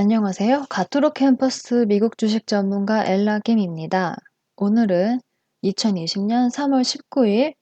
안녕하세요. 가토로 캠퍼스 미국 주식 전문가 엘라 김입니다. 오늘은 2020년 3월 19일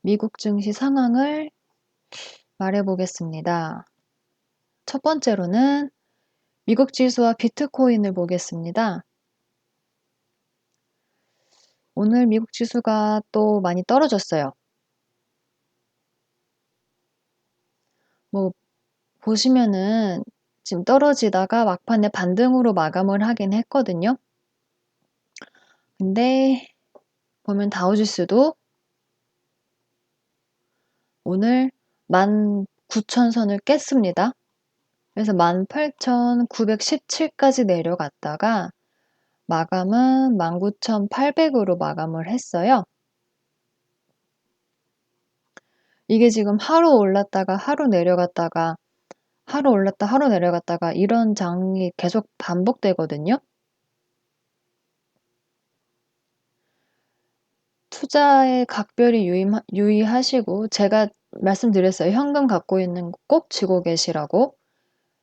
미국 증시 상황을 말해보겠습니다. 첫 번째로는 미국 지수와 비트코인을 보겠습니다. 오늘 미국 지수가 또 많이 떨어졌어요. 뭐 보시면은 지금 떨어지다가 막판에 반등으로 마감을 하긴 했거든요. 근데 보면 다우지수도 오늘 19,000선을 깼습니다. 그래서 18,917까지 내려갔다가 마감은 19,800으로 마감을 했어요. 이게 지금 하루 올랐다가 하루 내려갔다가 하루 올랐다 하루 내려갔다가 이런 장이 계속 반복되거든요. 투자에 각별히 유의, 하시고 제가 말씀드렸어요. 현금 갖고 있는 거 꼭 쥐고 계시라고.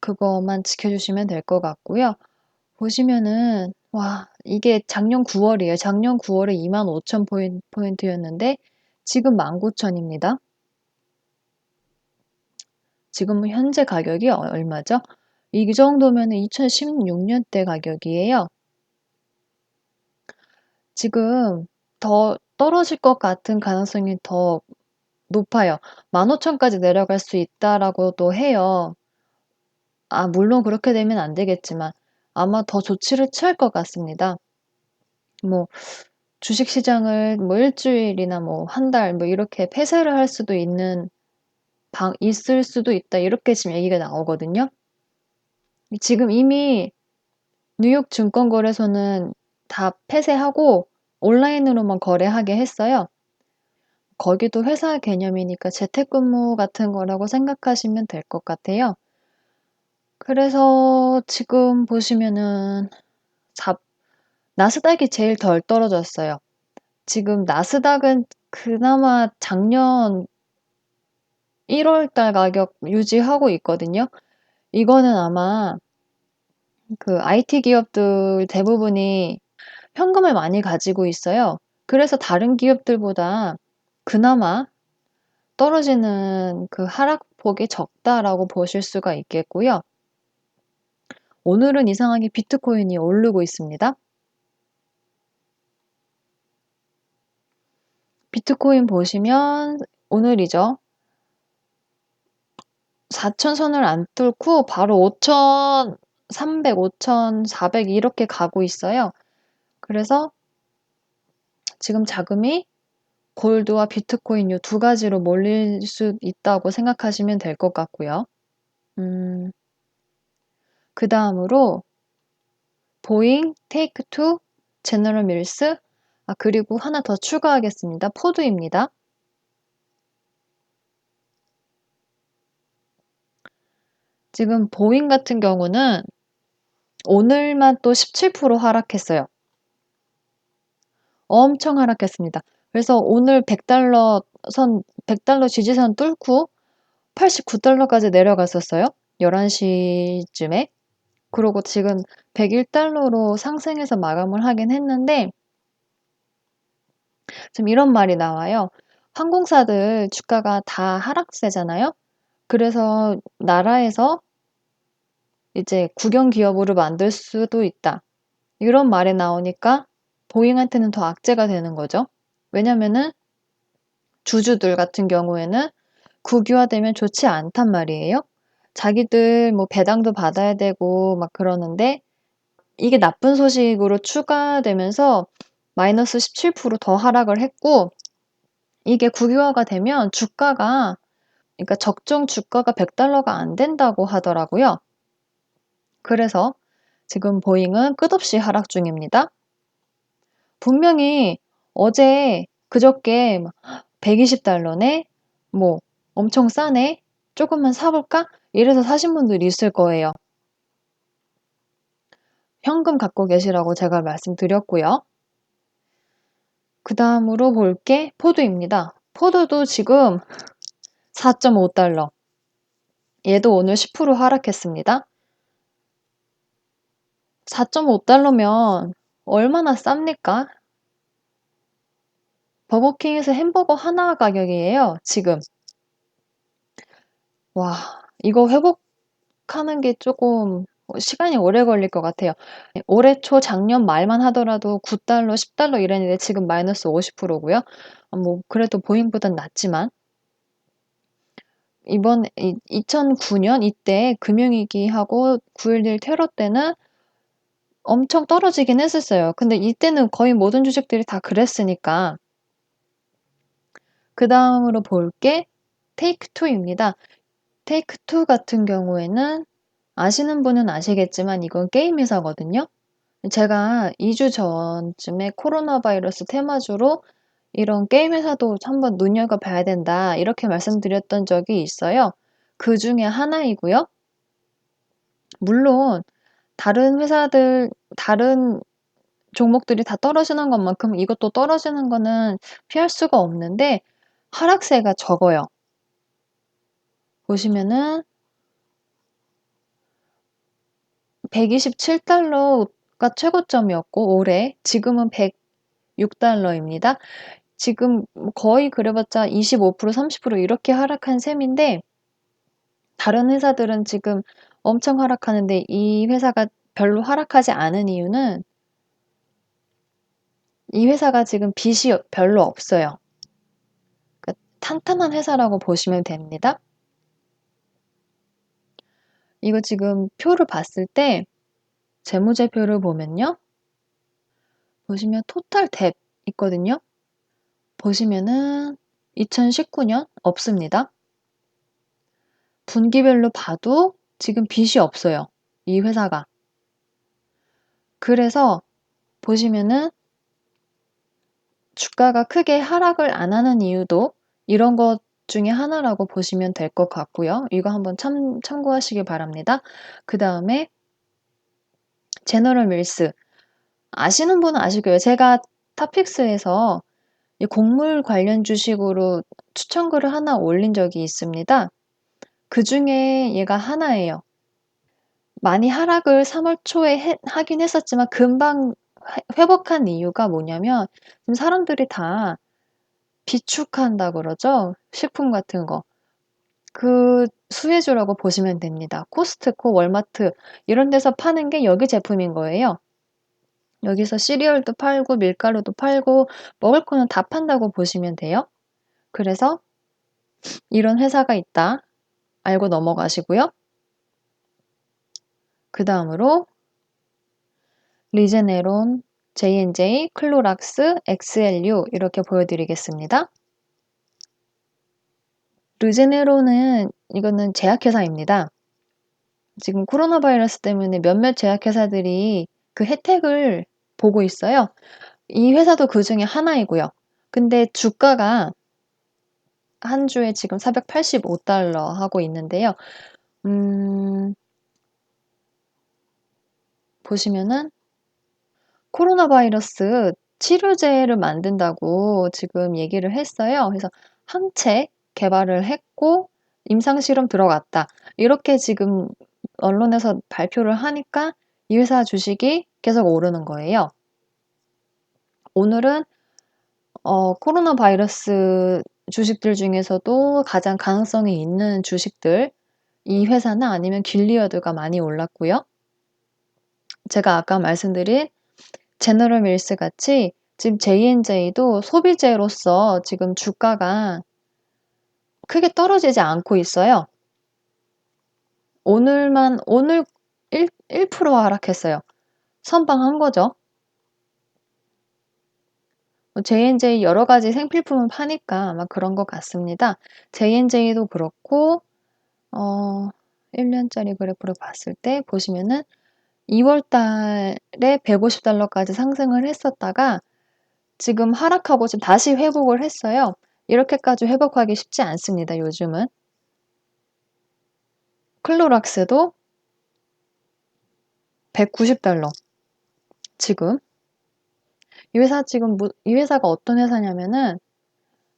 그거만 지켜주시면 될 것 같고요. 보시면은 와 이게 작년 9월이에요. 작년 9월에 25,000 포인트였는데 지금 19,000입니다. 지금 현재 가격이 얼마죠? 이 정도면 2016년 대 가격이에요. 지금 더 떨어질 것 같은 가능성이 더 높아요. 15,000까지 내려갈 수 있다라고도 해요. 아, 물론 그렇게 되면 안 되겠지만 아마 더 조치를 취할 것 같습니다. 뭐 주식 시장을 뭐 일주일이나 뭐 한 달 뭐 이렇게 폐쇄를 할 수도 있는 방, 있을 수도 있다. 이렇게 지금 얘기가 나오거든요. 지금 이미 뉴욕 증권거래소는 다 폐쇄하고 온라인으로만 거래하게 했어요. 거기도 회사 개념이니까 재택근무 같은 거라고 생각하시면 될 것 같아요. 그래서 지금 보시면은 나스닥이 제일 덜 떨어졌어요. 지금 나스닥은 그나마 작년 1 월달 가격 유지하고 있거든요. 이거는 아마 그 IT 기업들 대부분이 현금을 많이 가지고 있어요. 그래서 다른 기업들보다 그나마 떨어지는 그 하락폭이 적다라고 보실 수가 있겠고요. 오늘은 이상하게 비트코인이 오르고 있습니다. 비트코인 보시면 오늘이죠. 4,000선을 안 뚫고 바로 5,300, 5,400 이렇게 가고 있어요. 그래서 지금 자금이 골드와 비트코인 이두 가지로 몰릴 수 있다고 생각하시면 될 것 같고요. 음, 그 다음으로 보잉, 테이크2, 제너럴 밀스, 아, 그리고 하나 더 추가하겠습니다. 포드입니다. 지금 보잉 같은 경우는 오늘만 또 17% 하락했어요. 엄청 하락했습니다. 그래서 오늘 100달러 선, 100달러 지지선 뚫고 89달러까지 내려갔었어요. 11시쯤에. 그리고 지금 101달러로 상승해서 마감을 하긴 했는데, 지금 이런 말이 나와요. 항공사들 주가가 다 하락세잖아요. 그래서 나라에서 이제 국영 기업으로 만들 수도 있다. 이런 말이 나오니까 보잉한테는 더 악재가 되는 거죠. 왜냐면은 주주들 같은 경우에는 국유화되면 좋지 않단 말이에요. 자기들 뭐 배당도 받아야 되고 막 그러는데 이게 나쁜 소식으로 추가되면서 마이너스 17%더 하락을 했고 이게 국유화가 되면 주가가 그러니까 적정 주가가 100달러가 안 된다고 하더라고요. 그래서 지금 보잉은 끝없이 하락 중입니다. 분명히 어제 그저께 120달러네? 뭐 엄청 싸네? 조금만 사볼까? 이래서 사신 분들이 있을 거예요. 현금 갖고 계시라고 제가 말씀드렸고요. 그 다음으로 볼 게 포드입니다. 포드도 지금 4.5달러. 얘도 오늘 10% 하락했습니다. $4.5면 얼마나 쌉니까? 버거킹에서 햄버거 하나 가격이에요, 지금. 와, 이거 회복하는 게 조금 시간이 오래 걸릴 것 같아요. 올해 초 작년 말만 하더라도 $9, $10 이랬는데 지금 마이너스 50%고요. 뭐 그래도 보잉보단 낫지만 이번 2009년 이때 금융위기하고 9.11 테러 때는 엄청 떨어지긴 했었어요. 근데 이때는 거의 모든 주식들이 다 그랬으니까 그 다음으로 볼 게 테이크2입니다. 테이크2 같은 경우에는 아시는 분은 아시겠지만 이건 게임 회사거든요. 제가 2주 전쯤에 코로나 바이러스 테마주로 이런 게임 회사도 한번 눈여겨봐야 된다 이렇게 말씀드렸던 적이 있어요. 그 중에 하나이고요. 물론 다른 회사들, 다른 종목들이 다 떨어지는 것만큼 이것도 떨어지는 거는 피할 수가 없는데 하락세가 적어요. 보시면은 127달러가 최고점이었고 올해 지금은 106달러입니다. 지금 거의 그래봤자 25% 30% 이렇게 하락한 셈인데 다른 회사들은 지금 엄청 하락하는데 이 회사가 별로 하락하지 않은 이유는 이 회사가 지금 빚이 별로 없어요. 그러니까 탄탄한 회사라고 보시면 됩니다. 이거 지금 표를 봤을 때 재무제표를 보면요. 보시면 토탈 뎁 있거든요. 보시면은 2019년 없습니다. 분기별로 봐도 지금 빚이 없어요. 이 회사가. 그래서 보시면은 주가가 크게 하락을 안 하는 이유도 이런 것 중에 하나라고 보시면 될 것 같고요. 이거 한번 참, 참고하시기 바랍니다. 그 다음에 제너럴 밀스. 아시는 분은 아실 거예요. 제가 타픽스에서 곡물 관련 주식으로 추천글을 하나 올린 적이 있습니다. 그 중에 얘가 하나예요. 많이 하락을 3월 초에 해, 하긴 했었지만 금방 회복한 이유가 뭐냐면 지금 사람들이 다 비축한다 그러죠. 식품 같은 거. 그 수혜주라고 보시면 됩니다. 코스트코, 월마트 이런 데서 파는 게 여기 제품인 거예요. 여기서 시리얼도 팔고 밀가루도 팔고 먹을 거는 다 판다고 보시면 돼요. 그래서 이런 회사가 있다. 알고 넘어가시고요. 그 다음으로 리제네론, J&J, 클로락스, XLU 이렇게 보여드리겠습니다. 리제네론은 이거는 제약회사입니다. 지금 코로나 바이러스 때문에 몇몇 제약회사들이 그 혜택을 보고 있어요. 이 회사도 그 중에 하나이고요. 근데 주가가 한 주에 지금 485달러 하고 있는데요. 음, 보시면은 코로나 바이러스 치료제를 만든다고 지금 얘기를 했어요. 그래서 항체 개발을 했고 임상 실험 들어갔다. 이렇게 지금 언론에서 발표를 하니까 이 회사 주식이 계속 오르는 거예요. 오늘은 어, 코로나 바이러스 주식들 중에서도 가장 가능성이 있는 주식들 이 회사나 아니면 길리어드가 많이 올랐고요. 제가 아까 말씀드린 제너럴 밀스 같이 지금 J&J도 소비재로서 지금 주가가 크게 떨어지지 않고 있어요. 오늘만 오늘 1, 1% 하락했어요. 선방한 거죠. J&J 여러 가지 생필품을 파니까 아마 그런 것 같습니다. J&J도 그렇고 어, 1년짜리 그래프를 봤을 때 보시면은 2월 달에 150달러까지 상승을 했었다가 지금 하락하고 지금 다시 회복을 했어요. 이렇게까지 회복하기 쉽지 않습니다. 요즘은. 클로락스도 190달러. 지금. 이 회사 지금 이 회사가 어떤 회사냐면은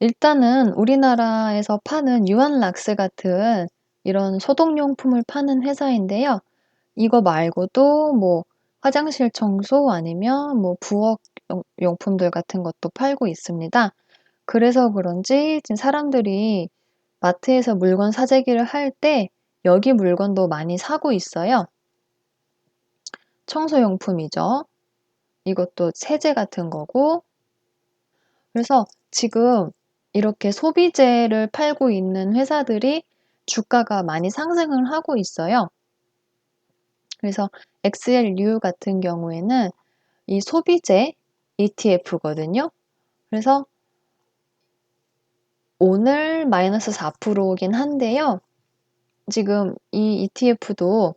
일단은 우리나라에서 파는 유한락스 같은 이런 소독용품을 파는 회사인데요. 이거 말고도 뭐 화장실 청소 아니면 뭐 부엌 용, 용품들 같은 것도 팔고 있습니다. 그래서 그런지 지금 사람들이 마트에서 물건 사재기를 할 때 여기 물건도 많이 사고 있어요. 청소용품이죠. 이것도 세제 같은 거고. 그래서 지금 이렇게 소비재를 팔고 있는 회사들이 주가가 많이 상승을 하고 있어요. 그래서 XLU 같은 경우에는 이 소비재 ETF거든요. 그래서 오늘 마이너스 4%긴 한데요. 지금 이 ETF도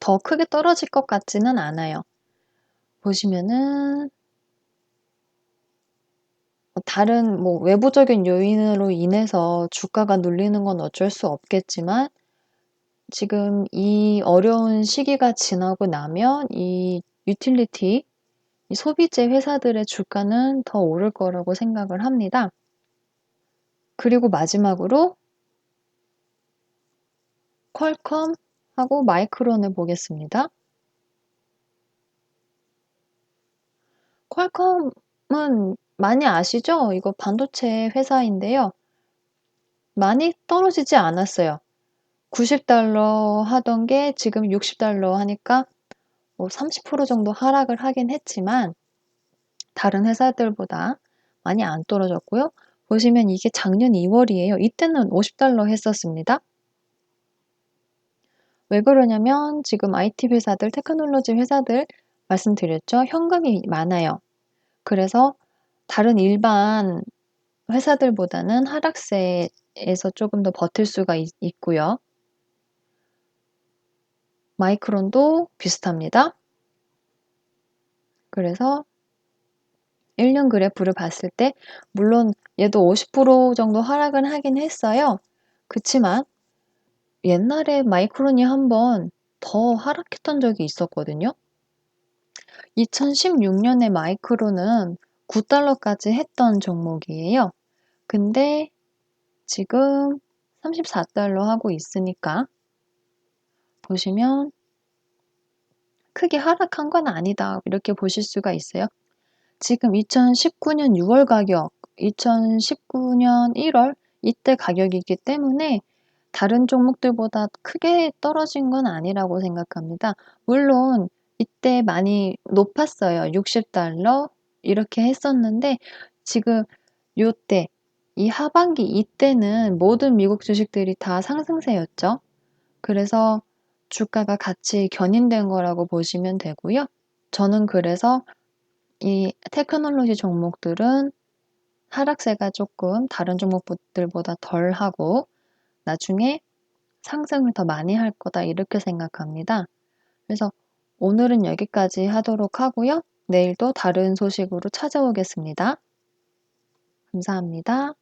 더 크게 떨어질 것 같지는 않아요. 보시면은 다른 뭐 외부적인 요인으로 인해서 주가가 눌리는 건 어쩔 수 없겠지만 지금 이 어려운 시기가 지나고 나면 이 유틸리티, 이 소비재 회사들의 주가는 더 오를 거라고 생각을 합니다. 그리고 마지막으로 퀄컴하고 마이크론을 보겠습니다. 퀄컴은 많이 아시죠? 이거 반도체 회사인데요. 많이 떨어지지 않았어요. 90달러 하던 게 지금 60달러 하니까 뭐 30% 정도 하락을 하긴 했지만 다른 회사들보다 많이 안 떨어졌고요. 보시면 이게 작년 2월이에요. 이때는 50달러 했었습니다. 왜 그러냐면 지금 IT 회사들, 테크놀로지 회사들 말씀드렸죠. 현금이 많아요. 그래서 다른 일반 회사들보다는 하락세에서 조금 더 버틸 수가 있, 있고요. 마이크론도 비슷합니다. 그래서 1년 그래프를 봤을 때 물론 얘도 50% 정도 하락은 하긴 했어요. 그치만 옛날에 마이크론이 한번 더 하락했던 적이 있었거든요. 2016년에 마이크론은 9달러까지 했던 종목이에요. 근데 지금 34달러 하고 있으니까 보시면 크게 하락한 건 아니다. 이렇게 보실 수가 있어요. 지금 2019년 6월 가격, 2019년 1월 이때 가격이기 때문에 다른 종목들보다 크게 떨어진 건 아니라고 생각합니다. 물론 이때 많이 높았어요. 60달러 이렇게 했었는데 지금 요때 이 하반기 이때는 모든 미국 주식들이 다 상승세였죠. 그래서 주가가 같이 견인된 거라고 보시면 되고요. 저는 그래서 이 테크놀로지 종목들은 하락세가 조금 다른 종목들보다 덜 하고 나중에 상승을 더 많이 할 거다 이렇게 생각합니다. 그래서 오늘은 여기까지 하도록 하고요. 내일도 다른 소식으로 찾아오겠습니다. 감사합니다.